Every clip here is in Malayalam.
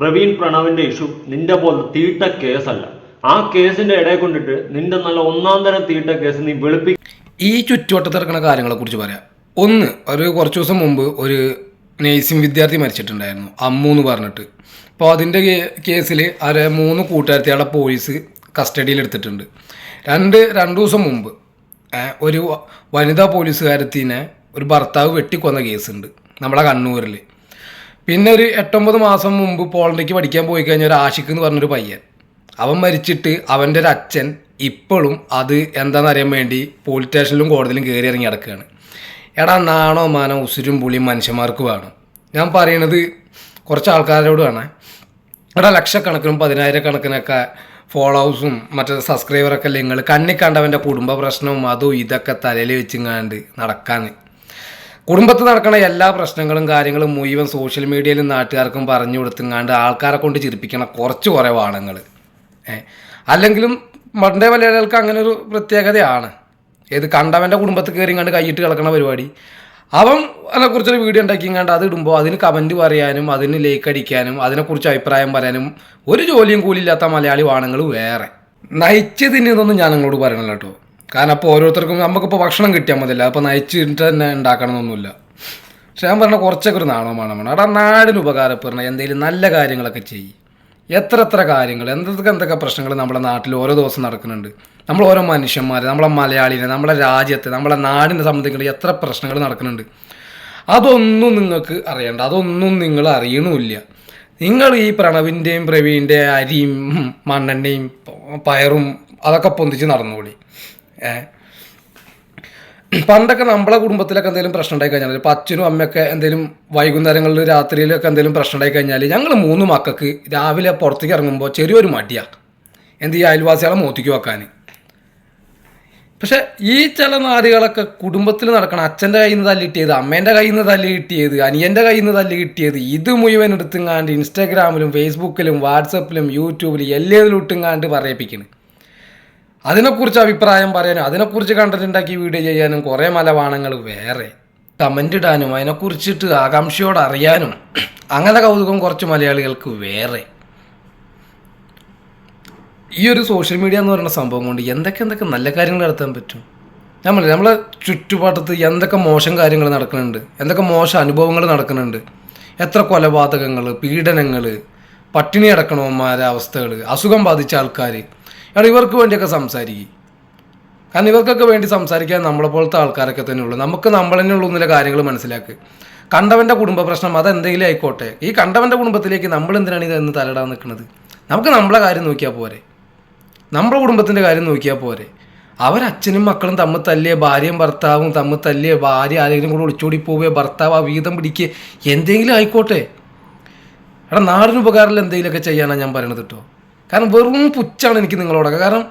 പ്രവീൺ പ്രണവിന്റെ ഇഷ്യൂ നിന്റെ പോലെ തീട്ട കേസല്ല. ആ കേസിന്റെ ഇടയിൽ കൊണ്ടിട്ട് നിന്റെ നല്ല ഒന്നാം തരം തീട്ട കേസ് നീ വെളുപ്പി ഈ ചുറ്റുവട്ടത്ത് നടക്കുന്ന കാര്യങ്ങളെ കുറിച്ച് പറയാം. ഒന്ന് ഒരു കുറച്ച് ദിവസം മുമ്പ് ഒരു നേഴ്സിംഗ് വിദ്യാർത്ഥി മരിച്ചിട്ടുണ്ടായിരുന്നു അമ്മു എന്ന് പറഞ്ഞിട്ട്. അപ്പോൾ അതിന്റെ കേസിൽ അവരെ മൂന്ന് കൂട്ടുകാരത്തിയാളെ പോലീസ് കസ്റ്റഡിയിൽ എടുത്തിട്ടുണ്ട്. രണ്ട് രണ്ട് ദിവസം മുമ്പ് ഒരു വനിതാ പോലീസുകാരത്തിനെ ഒരു ഭർത്താവ് വെട്ടിക്കൊന്ന കേസുണ്ട് നമ്മളെ കണ്ണൂരിൽ പിന്നെ ഒരു എട്ടൊമ്പത് മാസം മുമ്പ് പോളണ്ടിക്ക് പഠിക്കാൻ പോയി കഴിഞ്ഞ ഒരു ആഷിഖ് എന്ന് പറഞ്ഞൊരു പയ്യൻ. അവൻ മരിച്ചിട്ട് അവന്റെ ഒരു അച്ഛൻ ഇപ്പോഴും അത് എന്താണെന്നറിയാൻ വേണ്ടി പോലീസ് സ്റ്റേഷനിലും കോടതിയിലും കയറി ഇറങ്ങി നടക്കുകയാണ്. എടാ നാണോ മാനോ ഉസുരും പുളിയും മനുഷ്യന്മാർക്ക് വേണം. ഞാൻ പറയണത് കുറച്ച് ആൾക്കാരോട് വേണേ. എടാ ലക്ഷക്കണക്കിനും പതിനായിരക്കണക്കിനൊക്കെ ഫോളോവേഴ്സും മറ്റേ സബ്സ്ക്രൈബറൊക്കെ നിങ്ങൾ കണ്ണി കണ്ടവന്റെ കുടുംബ പ്രശ്നവും അതും ഇതൊക്കെ തലയിൽ വെച്ചിങ്ങാണ്ട് നടക്കാൻ കുടുംബത്തിൽ നടക്കുന്ന എല്ലാ പ്രശ്നങ്ങളും കാര്യങ്ങളും മുഴുവൻ സോഷ്യൽ മീഡിയയിലും നാട്ടുകാർക്കും പറഞ്ഞു കൊടുത്തുങ്ങാണ്ട് ആൾക്കാരെ കൊണ്ട് ചിരിപ്പിക്കണ കുറച്ച് കുറേ വാണങ്ങൾ അല്ലെങ്കിലും മണ്ടേ മലയാളികൾക്ക് അങ്ങനെ ഒരു പ്രത്യേകതയാണ്. ഏത് കണ്ടവന്റെ കുടുംബത്തിൽ കയറി കണ്ട് കൈയിട്ട് കിടക്കണ പരിപാടി. അവൻ അതിനെക്കുറിച്ചൊരു വീഡിയോ ഉണ്ടാക്കിങ്ങാണ്ട് അത് ഇടുമ്പോൾ അതിന് കമന്റ് പറയാനും അതിന് ലൈക്ക് അടിക്കാനും അതിനെക്കുറിച്ച് അഭിപ്രായം പറയാനും ഒരു ജോലിയും കൂലിയില്ലാത്ത മലയാളി വാണങ്ങൾ വേറെ. നയിച്ചതിന് ഇതൊന്നും ഞാൻ നിങ്ങളോട് പറയണല്ലോ കേട്ടോ. കാരണം അപ്പോൾ ഓരോരുത്തർക്കും നമുക്കിപ്പോൾ ഭക്ഷണം കിട്ടിയാൽ മതിയല്ല. അപ്പോൾ നയിച്ചിട്ട് തന്നെ ഉണ്ടാക്കണമെന്നൊന്നുമില്ല. പക്ഷെ ഞാൻ പറഞ്ഞ കുറച്ചൊക്കെ ഒരു നാണമാണ് വേണം അവിടെ നാടിന് ഉപകാരപ്പെടുന്ന എന്തെങ്കിലും നല്ല കാര്യങ്ങളൊക്കെ ചെയ്യും. എത്ര എത്ര കാര്യങ്ങൾ എന്തൊക്കെ എന്തൊക്കെ പ്രശ്നങ്ങൾ നമ്മുടെ നാട്ടിൽ ഓരോ ദിവസം നടക്കുന്നുണ്ട്. നമ്മൾ ഓരോ മനുഷ്യന്മാർ നമ്മളെ മലയാളിനെ നമ്മളെ രാജ്യത്തെ നമ്മളെ നാടിനെ സംബന്ധിക്കുന്ന എത്ര പ്രശ്നങ്ങൾ നടക്കുന്നുണ്ട്. അതൊന്നും നിങ്ങൾക്ക് അറിയണ്ട. അതൊന്നും നിങ്ങൾ അറിയണമില്ല നിങ്ങൾ ഈ പ്രണവിന്റെയും പ്രവീന്റെ അരിയും മണ്ണെണ്ണയും പയറും അതൊക്കെ പൊന്തിച്ച് നടന്നോളി. ഏ? പണ്ടൊക്കെ നമ്മളെ കുടുംബത്തിലൊക്കെ എന്തെങ്കിലും പ്രശ്നം ഉണ്ടായി കഴിഞ്ഞാൽ ഇപ്പം അച്ഛനും അമ്മയൊക്കെ എന്തെങ്കിലും വൈകുന്നേരങ്ങളിൽ രാത്രിയിലൊക്കെ എന്തെങ്കിലും പ്രശ്നം ഉണ്ടായി കഴിഞ്ഞാൽ ഞങ്ങൾ മൂന്ന് മക്കൾക്ക് രാവിലെ പുറത്തേക്ക് ഇറങ്ങുമ്പോൾ ചെറിയൊരു മടിയാണ് എന്ത് ചെയ്യുക അയൽവാസികളെ മോത്തിക്ക് വെക്കാൻ പക്ഷേ ഈ ചില നാടുകളൊക്കെ കുടുംബത്തിൽ നടക്കണം അച്ഛന്റെ കയ്യിൽ നിന്ന് തല്ലി കിട്ടിയത് അമ്മേന്റെ കയ്യിൽ നിന്ന് തല്ലി കിട്ടിയത് അനിയന്റെ കയ്യിൽ നിന്ന് തല്ലി കിട്ടിയത് ഇത് മുഴുവൻ എടുത്തുങ്ങാണ്ട് ഇൻസ്റ്റാഗ്രാമിലും ഫേസ്ബുക്കിലും വാട്സപ്പിലും യൂട്യൂബിലും എല്ലാത്തിലും ഇട്ടുങ്ങാണ്ട് പറയിപ്പിക്കണ്. അതിനെക്കുറിച്ച് അഭിപ്രായം പറയാനും അതിനെക്കുറിച്ച് കണ്ടന്റ് ഉണ്ടാക്കി വീഡിയോ ചെയ്യാനും കുറേ മലവാണങ്ങൾ വേറെ. കമന്റ് ഇടാനും അതിനെക്കുറിച്ചിട്ട് ആകാംക്ഷയോട് അറിയാനും അങ്ങനെ കൗതുകം കുറച്ച് മലയാളികൾക്ക് വേറെ. ഈ ഒരു സോഷ്യൽ മീഡിയ എന്ന് പറയുന്ന സംഭവം കൊണ്ട് എന്തൊക്കെ എന്തൊക്കെ നല്ല കാര്യങ്ങൾ നടത്താൻ പറ്റും? നമ്മൾ നമ്മളെ ചുറ്റുപാട്ടത്ത് എന്തൊക്കെ മോശം കാര്യങ്ങൾ നടക്കുന്നുണ്ട് എന്തൊക്കെ മോശം അനുഭവങ്ങൾ നടക്കുന്നുണ്ട് എത്ര കൊലപാതകങ്ങൾ പീഡനങ്ങൾ പട്ടിണി അടക്കണവന്മാരെ അവസ്ഥകൾ അസുഖം ബാധിച്ച ആൾക്കാർ എടാ ഇവർക്ക് വേണ്ടിയൊക്കെ സംസാരിക്കും. കാരണം ഇവർക്കൊക്കെ വേണ്ടി സംസാരിക്കാൻ നമ്മളെ പോലത്തെ ആൾക്കാരൊക്കെ തന്നെ ഉള്ളൂ. നമുക്ക് നമ്മൾ തന്നെ ഉള്ളൂ എന്നുള്ള കാര്യങ്ങൾ മനസ്സിലാക്ക്. കണ്ടവന്റെ കുടുംബ പ്രശ്നം അതെന്തെങ്കിലും ആയിക്കോട്ടെ. ഈ കണ്ടവന്റെ കുടുംബത്തിലേക്ക് നമ്മൾ എന്തിനാണ് ഇതെന്ന് തലയിടാൻ നിൽക്കുന്നത്? നമുക്ക് നമ്മളെ കാര്യം നോക്കിയാൽ പോരെ. നമ്മുടെ കുടുംബത്തിന്റെ കാര്യം നോക്കിയാൽ പോരെ. അവരച്ഛനും മക്കളും തമ്മിൽ തല്ലിയ ഭാര്യയും ഭർത്താവും തമ്മിൽ തല്ലിയ ഭാര്യ ആരെങ്കിലും കൂടെ ഒളിച്ചോടി പോവുകയോ ഭർത്താവ് ആ വീതം പിടിക്കുക എന്തെങ്കിലും ആയിക്കോട്ടെ. എടാ നാടിന് ഉപകാരമുള്ള എന്തെങ്കിലുമൊക്കെ ചെയ്യാനാണ് ഞാൻ പറയണത് കേട്ടോ. കാരണം വെറും പുച്ഛാണ് എനിക്ക് നിങ്ങളോടൊക്കെ. കാരണം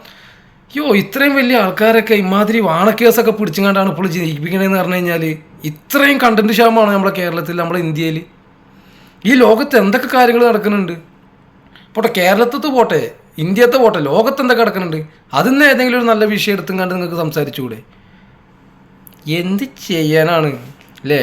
അയ്യോ ഇത്രയും വലിയ ആൾക്കാരൊക്കെ ഇമാതിരി വാണക്കേസൊക്കെ പിടിച്ചുകൊണ്ടാണ് ഇപ്പോൾ ജയിപ്പിക്കണതെന്ന് പറഞ്ഞു കഴിഞ്ഞാൽ ഇത്രയും കണ്ടന്റ് ക്ഷാമമാണ് നമ്മുടെ കേരളത്തിൽ നമ്മുടെ ഇന്ത്യയിൽ ഈ ലോകത്ത് എന്തൊക്കെ കാര്യങ്ങൾ നടക്കുന്നുണ്ട്? പോട്ടെ കേരളത്തത്ത് പോട്ടെ ഇന്ത്യത്തെ പോട്ടെ ലോകത്ത് എന്തൊക്കെ നടക്കുന്നുണ്ട്? അതിൽ നിന്ന് ഏതെങ്കിലും ഒരു നല്ല വിഷയം എടുത്തും കണ്ട് നിങ്ങൾക്ക് സംസാരിച്ചുകൂടെ? എന്ത് ചെയ്യാനാണ് അല്ലേ